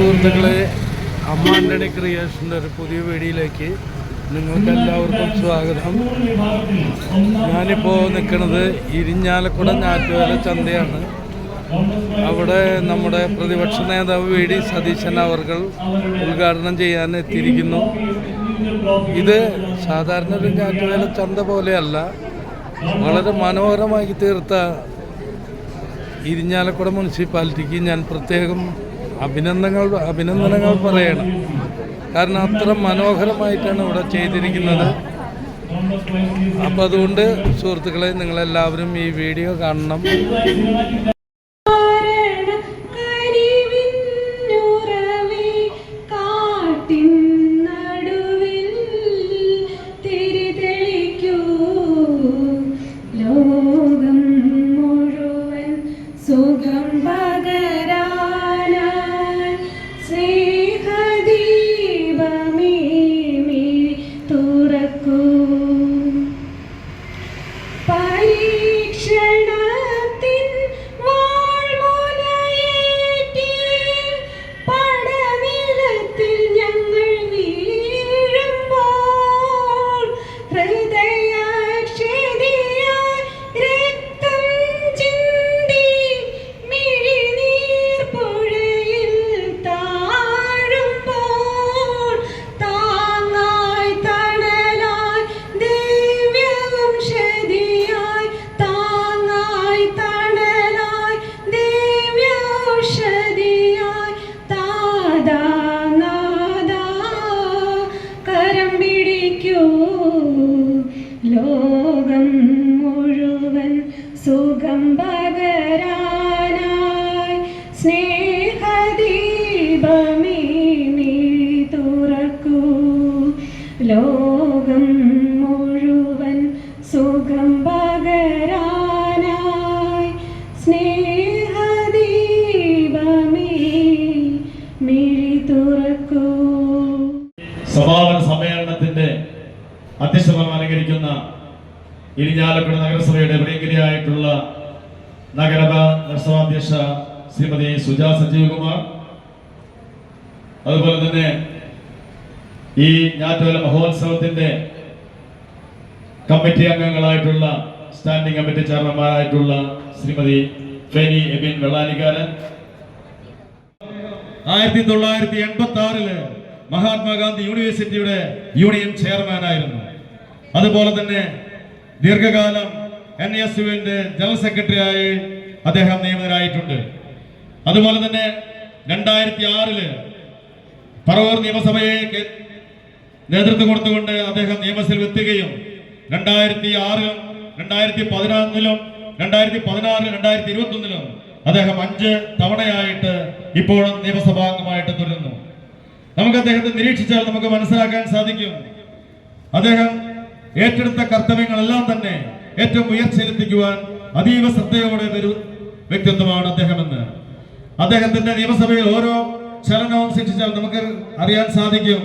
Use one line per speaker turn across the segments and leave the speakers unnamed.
സുഹൃത്തുക്കളെ അമ്മാന്റെ ക്രിയേഷന്റെ ഒരു പുതിയ വീഡിയോയിലേക്ക് നിങ്ങൾക്ക് എല്ലാവർക്കും സ്വാഗതം. ഞാനിപ്പോൾ നിൽക്കുന്നത് ഇരിഞ്ഞാലക്കുട ഞാറ്റുവേല ചന്തയാണ്. അവിടെ നമ്മുടെ പ്രതിപക്ഷ നേതാവ് വി ഡി സതീശൻ അവർകൾ ഉദ്ഘാടനം ചെയ്യാൻ എത്തിയിരിക്കുന്നു. ഇത് സാധാരണ ഒരു ഞാറ്റുവേല ചന്ത പോലെയല്ല വളരെ മനോഹരമാക്കി തീർത്ത ഇരിഞ്ഞാലക്കുട മുനിസിപ്പാലിറ്റിക്ക് ഞാൻ പ്രത്യേകം അഭിനന്ദനങ്ങൾ അഭിനന്ദനങ്ങൾ പറയണം. കാരണം അത്ര മനോഹരമായിട്ടാണ് ഇവിടെ ചെയ്തിരിക്കുന്നത്. അപ്പോൾ അതുകൊണ്ട് സുഹൃത്തുക്കളെ നിങ്ങളെല്ലാവരും ഈ വീഡിയോ കാണണം.
day. പിടിക്കൂ ലോകം മുഴുവൻ സുഖം പകരാനായി സ്നേഹദീപമേ മിഴി തുറക്കൂ. ലോകം മുഴുവൻ സുഖം പകരാനായി സ്നേഹദീപമേ മിഴി തുറക്കൂ.
സമ്മേളനത്തിന്റെ അധ്യക്ഷപദം അലങ്കരിക്കുന്ന ഇരിഞ്ഞാലക്കുട നഗരസഭയുടെ പ്രിയങ്കരിയായിട്ടുള്ള നഗരസഭ നഗരസഭാധ്യക്ഷ ശ്രീമതി സുജാ സജീവകുമാർ അതുപോലെ തന്നെ ഈ ഞാറ്റുവേല മഹോത്സവത്തിന്റെ കമ്മിറ്റി അംഗങ്ങളായിട്ടുള്ള സ്റ്റാൻഡിംഗ് കമ്മിറ്റി ചെയർമാൻമാരായിട്ടുള്ള ശ്രീമതി ഫെനി എബിൻ വെള്ളാനിക്കാരൻ. ആയിരത്തി തൊള്ളായിരത്തി എൺപത്തി ആറിൽ മഹാത്മാഗാന്ധി യൂണിവേഴ്സിറ്റിയുടെ യൂണിയൻ ചെയർമാൻ ആയിരുന്നു അതുപോലെ തന്നെ ദീർഘകാലം എൻ എസ് യുവിന്റെ ജനറൽ സെക്രട്ടറിയായി അദ്ദേഹം നിയമിതനായിട്ടുണ്ട്. അതുപോലെ തന്നെ രണ്ടായിരത്തി ആറിൽ പറവൂർ നിയമസഭയെ നേതൃത്വം കൊടുത്തുകൊണ്ട് അദ്ദേഹം നിയമസഭയിൽ എത്തുകയും രണ്ടായിരത്തി ആറിലും രണ്ടായിരത്തി പതിനൊന്നിലും രണ്ടായിരത്തി പതിനാറിലും രണ്ടായിരത്തി ഇരുപത്തി ഒന്നിലും അദ്ദേഹം അഞ്ച് തവണയായിട്ട് ഇപ്പോഴും നിയമസഭാംഗമായിട്ട് തുടരുന്നു. നമുക്ക് അദ്ദേഹത്തെ നിരീക്ഷിച്ചാൽ നമുക്ക് മനസ്സിലാക്കാൻ സാധിക്കും. അദ്ദേഹം ഏറ്റെടുത്ത കർത്തവ്യങ്ങളെല്ലാം തന്നെ ഏറ്റവും ഉയർച്ചയിലെത്തിക്കുവാൻ അതീവ ശ്രദ്ധയോടെ ഒരു വ്യക്തിത്വമാണ് അദ്ദേഹമെന്ന്. അദ്ദേഹത്തിന്റെ നിയമസഭയിൽ ഓരോ ചലനവും ശിക്ഷിച്ചാൽ നമുക്ക് അറിയാൻ സാധിക്കും.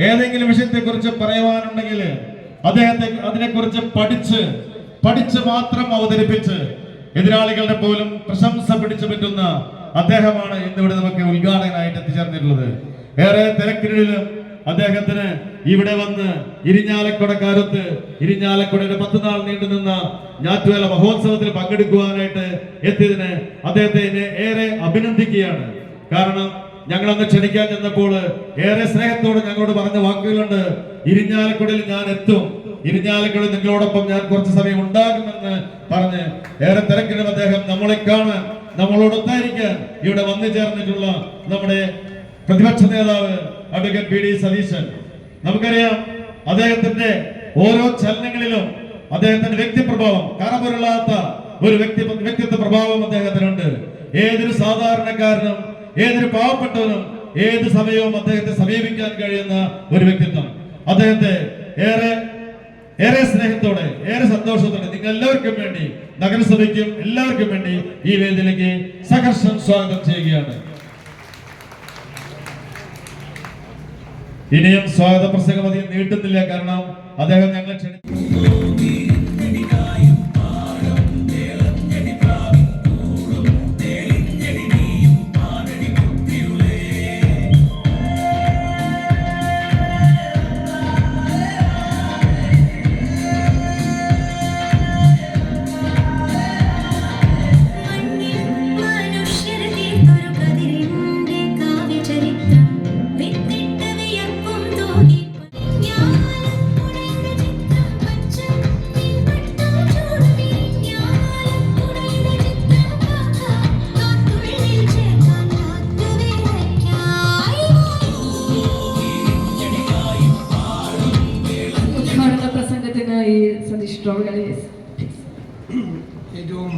ഏതെങ്കിലും വിഷയത്തെക്കുറിച്ച് പറയുവാനുണ്ടെങ്കിൽ അദ്ദേഹത്തെ അതിനെക്കുറിച്ച് പഠിച്ച് പഠിച്ച് മാത്രം അവതരിപ്പിച്ച് എതിരാളികളുടെ പോലും പ്രശംസ പിടിച്ചു പറ്റുന്ന അദ്ദേഹമാണ് ഇന്നിവിടെ നമുക്ക് ഉദ്ഘാടകനായിട്ട് എത്തിച്ചേർന്നിട്ടുള്ളത്. ഏറെ തിരക്കിനിടയിലും അദ്ദേഹത്തിന് ഇവിടെ വന്ന് ഇരിഞ്ഞാലക്കുടക്കാലത്ത് ഇരിഞ്ഞാലക്കുടയുടെ പത്ത് നാൾ നീണ്ടു നിന്ന ഞാറ്റുവേല മഹോത്സവത്തിൽ പങ്കെടുക്കുവാനായിട്ട് എത്തിയതിന് അദ്ദേഹത്തെ ഏറെ അഭിനന്ദിക്കുകയാണ്. കാരണം ഞങ്ങൾ അന്ന് ക്ഷണിക്കാൻ ചെന്നപ്പോൾ ഏറെ സ്നേഹത്തോടെ ഞങ്ങളോട് പറഞ്ഞ വാക്കുകളുണ്ട് ഇരിഞ്ഞാലക്കുടയിൽ ഞാൻ എത്തും. ഇരിഞ്ഞാലക്കുട നിങ്ങളോടൊപ്പം ഞാൻ കുറച്ച് സമയം ഉണ്ടാകുമെന്ന് പറഞ്ഞ് ഏറെ തിരക്കിലും അദ്ദേഹം നമ്മളെ കാണാൻ നമ്മളോടൊത്തായിരിക്കാൻ ഇവിടെ വന്നു ചേർന്നിട്ടുള്ള നമ്മുടെ പ്രതിപക്ഷ നേതാവ് അഡ്വക്കേറ്റ് ബി ഡി സതീശൻ. നമുക്കറിയാം അദ്ദേഹത്തിന്റെ ഓരോ ചലനങ്ങളിലും അദ്ദേഹത്തിന്റെ വ്യക്തിപ്രഭാവം കറപുരളാത്ത ഒരു വ്യക്തി വ്യക്തിത്വ പ്രഭാവം അദ്ദേഹത്തിനുണ്ട്. ഏതൊരു സാധാരണക്കാരനും ഏതൊരു പാവപ്പെട്ടവനും ഏത് സമയവും അദ്ദേഹത്തെ സമീപിക്കാൻ കഴിയുന്ന ഒരു വ്യക്തിത്വം. അദ്ദേഹത്തെ ഏറെ ഏറെ സ്നേഹത്തോടെ ഏറെ സന്തോഷത്തോടെ നിങ്ങൾ എല്ലാവർക്കും വേണ്ടി നഗരസഭയ്ക്കും എല്ലാവർക്കും വേണ്ടി ഈ വേദിയിലേക്ക് സഹർഷം സ്വാഗതം ചെയ്യുകയാണ്. ഇനിയും സ്വാഗത പ്രസംഗം അധികം നീട്ടുന്നില്ല. കാരണം അദ്ദേഹം ഞങ്ങളെ ക്ഷണി
ഏറ്റവും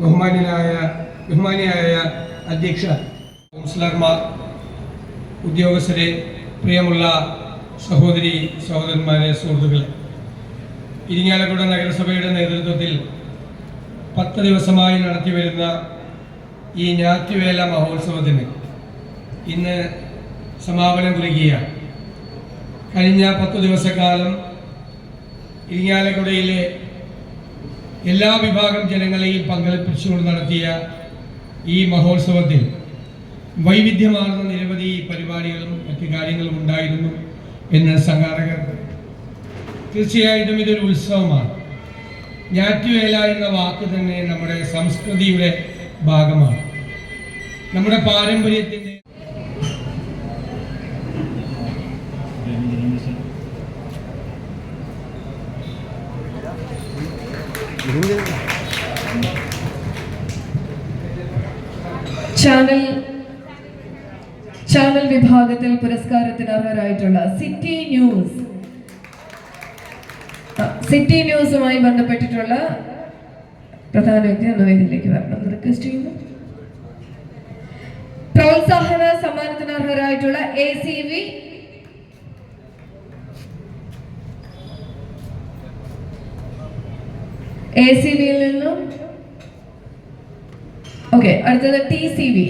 ബഹുമാനായ ബഹുമാനിയായ അധ്യക്ഷ കൗൺസിലർമാർ ഉദ്യോഗസ്ഥരെ പ്രിയമുള്ള സഹോദരി സഹോദരന്മാരെ സുഹൃത്തുക്കളെ. ഇരിങ്ങാലക്കുട നഗരസഭയുടെ നേതൃത്വത്തിൽ പത്ത് ദിവസമായി നടത്തിവരുന്ന ഈ ഞാറ്റുവേല മഹോത്സവത്തിന് ഇന്ന് സമാപനം കുറിക്കുകയാണ്. കഴിഞ്ഞ പത്തു ദിവസക്കാലം ഇരിങ്ങാലക്കുടയിലെ എല്ലാ വിഭാഗം ജനങ്ങളെയും പങ്കെടുപ്പിച്ചുകൊണ്ട് നടത്തിയ ഈ മഹോത്സവത്തിൽ വൈവിധ്യമാർന്ന നിരവധി പരിപാടികളും മറ്റു കാര്യങ്ങളും ഉണ്ടായിരുന്നു എന്ന് സംഘാടകർ തീർച്ചയായിട്ടും ഇതൊരു ഉത്സവമാണ്. ഞാറ്റുവേല എന്ന വാക്ക് തന്നെ നമ്മുടെ സംസ്കൃതിയുടെ ഭാഗമാണ്. നമ്മുടെ പാരമ്പര്യത്തിന്റെ
ചാനൽ ചാനൽ വിഭാഗത്തിൽ പുരസ്കാരത്തിന് അർഹരായിട്ടുള്ള സിറ്റി ന്യൂസ്. സിറ്റി ന്യൂസുമായി ബന്ധപ്പെട്ടിട്ടുള്ള പ്രധാന വ്യക്തി എന്ന വേദിയിലേക്ക് വരണം. റിക്വസ്റ്റ് ചെയ്യുന്നു. പ്രോത്സാഹന സമ്മാനത്തിന് അർഹരായിട്ടുള്ള A C V A C വിയിൽ നിന്നും ഓക്കെ അടുത്തത് ടി സി വി